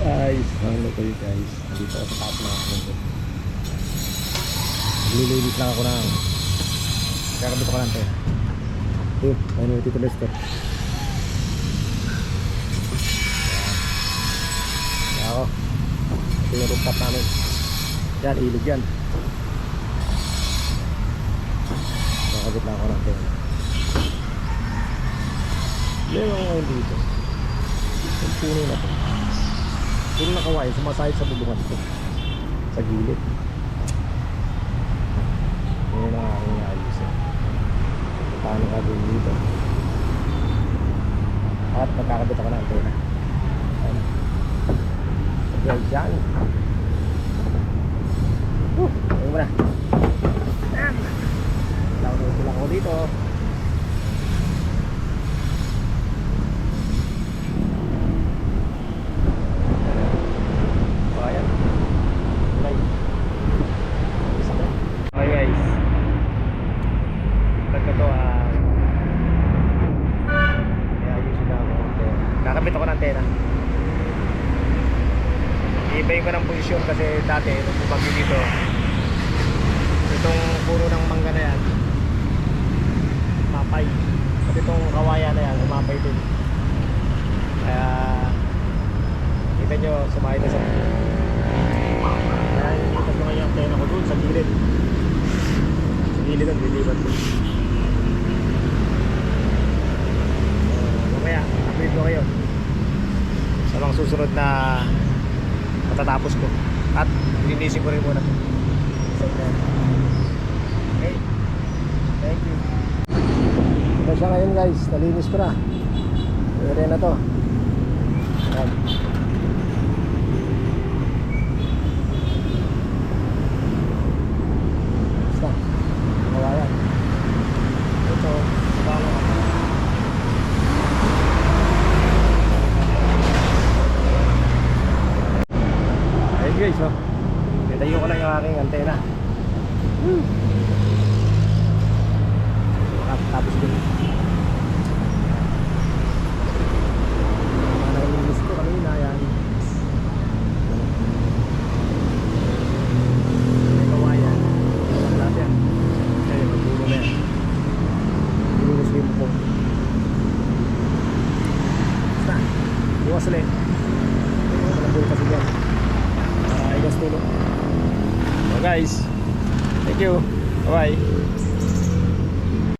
Guys, ko yun guys. Dito ako sa taas na ako. Lililis lang ako ng kakabit ako lang tayo. Yun, ano yung Tito Lester. Yan. Ako. Ito yung rooftop namin. Yan, ilog yan. Kakabit lang ako ng tayo. Meron ngayon dito. Yung puno na to. Puno na sumasahit sa bubungan ko. Sa gilid. Ngayon na aking ayusin. Paano gagawin dito? At magkakabit ako ng antena. Ayan. Dyan. Woo! Ayun mo na. Ayan. Lang ako dito. Oh, ayan. Kulay. Isa pa. Okay guys. Vlog ko to ah. Kaya ayusin na ako. Kakabit ako ng antena. Iibayin ko ng posisyon kasi dati nung bumagyo dito itong puro ng mangga na yan mapay at itong kawaya na yan umapay din. Kaya kita nyo sumahay na sa kaya itas ko ngayon ang ko dun sa gilid. Sa gilid ang lilibat ko. So, mamaya update ko kayo sa mga susunod na matatapos ko. At linisin ko rin muna. Okay. Thank you. Ito siya ngayon guys. Nalinis ko na. Pwede na to Ayan. basta kawayan ito bala ayun guys oh. Itayo ko lang yung aking antena. Hmm. Tap- Tapos din Mga nalinis ko kanina yan. Kawayan. Yan. Kaya magbulo na yan. Linis ko yung bukong Basta Bukas ulit. Walang bulo kasi yan Para igas tulong So guys Thank you. Bye bye.